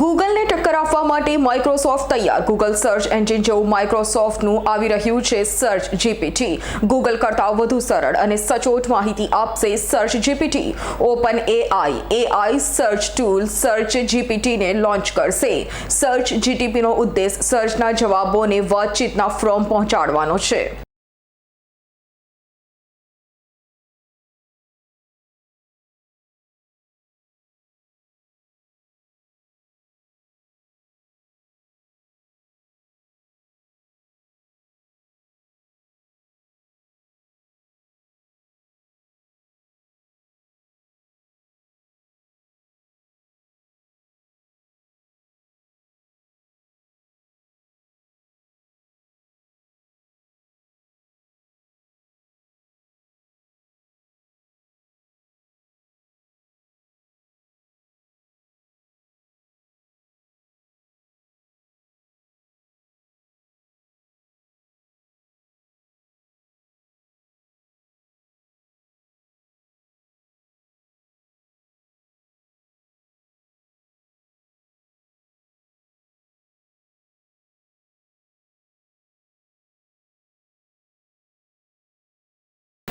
ગૂગલને ટક્કર આપવા માટે માઇક્રોસોફ્ટ તૈયાર. ગૂગલ સર્ચ એન્જિન જેવું માઇક્રોસોફ્ટનું આવી રહ્યું છે સર્ચ જીપીટી ગૂગલ કરતાં વધુ સરળ અને સચોટ માહિતી આપશે search GPT open AI AI search tool search જીપીટીને launch કરશે. સર્ચ જીટીપીનો ઉદ્દેશ સર્ચના જવાબોને વાતચીતના ફોર્મ પહોંચાડવાનો છે.